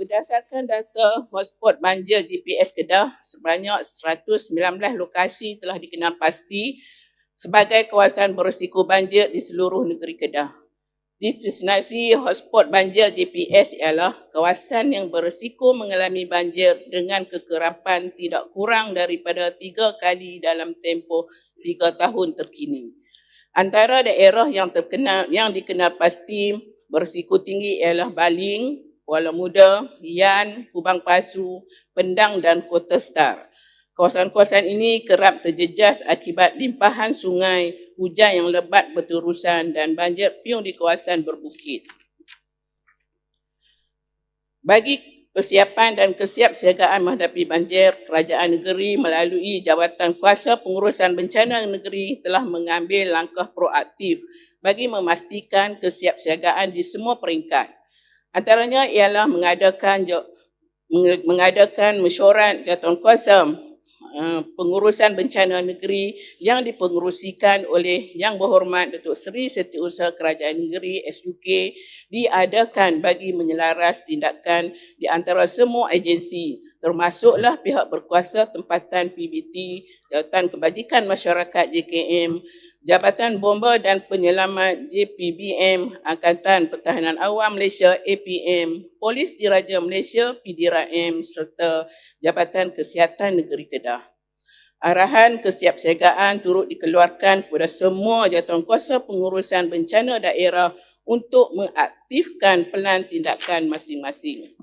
Berdasarkan data hotspot banjir GPS Kedah, sebanyak 119 lokasi telah dikenal pasti sebagai kawasan berisiko banjir di seluruh negeri Kedah. Definisi hotspot banjir GPS ialah kawasan yang berisiko mengalami banjir dengan kekerapan tidak kurang daripada tiga kali dalam tempoh tiga tahun terkini. Antara daerah yang terkenal yang dikenal pasti berisiko tinggi ialah Baling, Kuala Muda, Yan, Kubang Pasu, Pendang dan Kota Star. Kawasan-kawasan ini kerap terjejas akibat limpahan sungai, hujan yang lebat berterusan dan banjir piung di kawasan berbukit. Bagi persiapan dan kesiapsiagaan menghadapi banjir, kerajaan negeri melalui Jabatan Kuasa Pengurusan Bencana Negeri telah mengambil langkah proaktif bagi memastikan kesiapsiagaan di semua peringkat. Antaranya ialah mengadakan mengadakan mesyuarat jawatan uh, pengurusan bencana negeri yang dipengerusikan oleh Yang Berhormat Datuk Seri Setiausaha Kerajaan Negeri SUK diadakan bagi menyelaras tindakan di antara semua agensi termasuklah pihak berkuasa tempatan PBT, Jawatan Kebajikan Masyarakat JKM, Jabatan Bomba dan Penyelamat JPBM, Angkatan Pertahanan Awam Malaysia APM, Polis Diraja Malaysia PDRM serta Jabatan Kesihatan Negeri Kedah. Arahan kesiapsiagaan turut dikeluarkan kepada semua jawatankuasa pengurusan bencana daerah untuk mengaktifkan pelan tindakan masing-masing.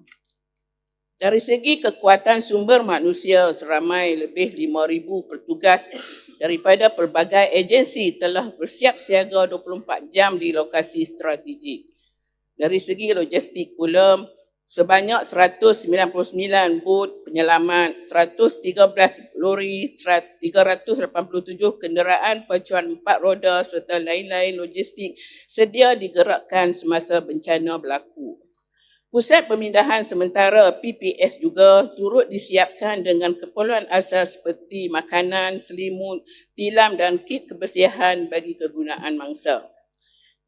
Dari segi kekuatan sumber manusia seramai lebih 5,000 petugas daripada pelbagai agensi telah bersiap siaga 24 jam di lokasi strategik. Dari segi logistik pula, sebanyak 199 bot penyelamat, 113 lori, 387 kenderaan pacuan empat roda serta lain-lain logistik sedia digerakkan semasa bencana berlaku. Pusat pemindahan sementara PPS juga turut disiapkan dengan keperluan asas seperti makanan, selimut, tilam dan kit kebersihan bagi kegunaan mangsa.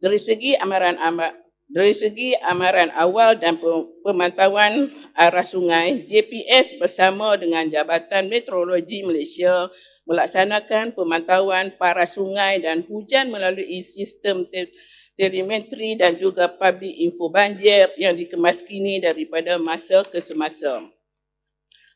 Dari segi amaran amat dari segi amaran awal dan pemantauan arah sungai, JPS bersama dengan Jabatan Meteorologi Malaysia melaksanakan pemantauan para sungai dan hujan melalui sistem telemetri dan juga public info banjir yang dikemas kini daripada masa ke semasa.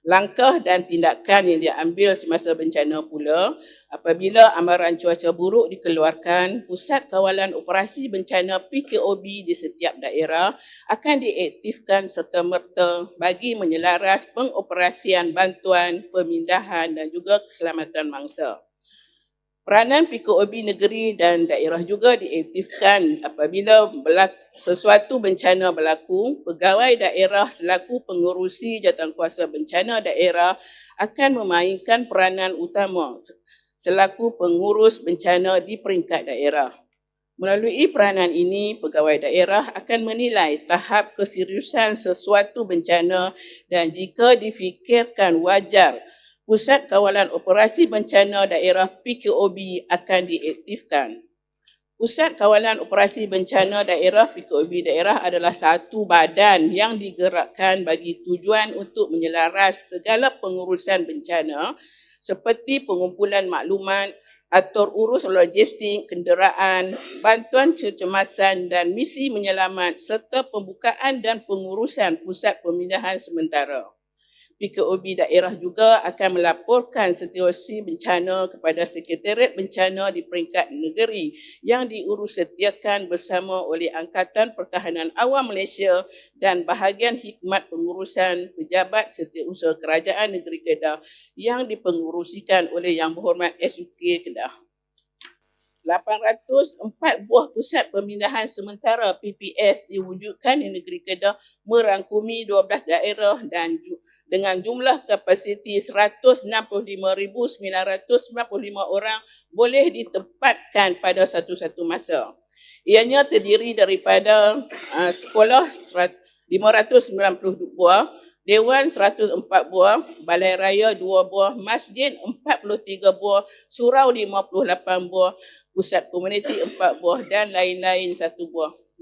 Langkah dan tindakan yang diambil semasa bencana pula apabila amaran cuaca buruk dikeluarkan, Pusat Kawalan Operasi Bencana PKOB di setiap daerah akan diaktifkan serta-merta bagi menyelaras pengoperasian bantuan, pemindahan dan juga keselamatan mangsa. Peranan PKOB negeri dan daerah juga diaktifkan apabila berlaku sesuatu bencana berlaku, pegawai daerah selaku pengurusi jawatankuasa bencana daerah akan memainkan peranan utama selaku pengurus bencana di peringkat daerah. Melalui peranan ini, pegawai daerah akan menilai tahap keseriusan sesuatu bencana dan jika difikirkan wajar Pusat Kawalan Operasi Bencana Daerah PKOB akan diaktifkan. Pusat Kawalan Operasi Bencana Daerah PKOB Daerah adalah satu badan yang digerakkan bagi tujuan untuk menyelaras segala pengurusan bencana seperti pengumpulan maklumat, atur urus logistik, kenderaan, bantuan kecemasan dan misi menyelamat serta pembukaan dan pengurusan pusat pemindahan sementara. PKOB daerah juga akan melaporkan situasi bencana kepada Sekretariat Bencana di peringkat negeri yang diurus setiakan bersama oleh Angkatan Pertahanan Awam Malaysia dan bahagian hikmat pengurusan pejabat setiausaha kerajaan negeri Kedah yang dipengurusikan oleh Yang Berhormat SUK Kedah. 804 buah pusat pemindahan sementara PPS diwujudkan di negeri Kedah merangkumi 12 daerah dan dengan jumlah kapasiti 165,995 orang boleh ditempatkan pada satu-satu masa. Ianya terdiri daripada uh, sekolah 590 buah, Dewan 104 buah, Balai Raya 2 buah, Masjid 43 buah, Surau 58 buah, Pusat Komuniti 4 buah. Dan lain-lain 1 buah.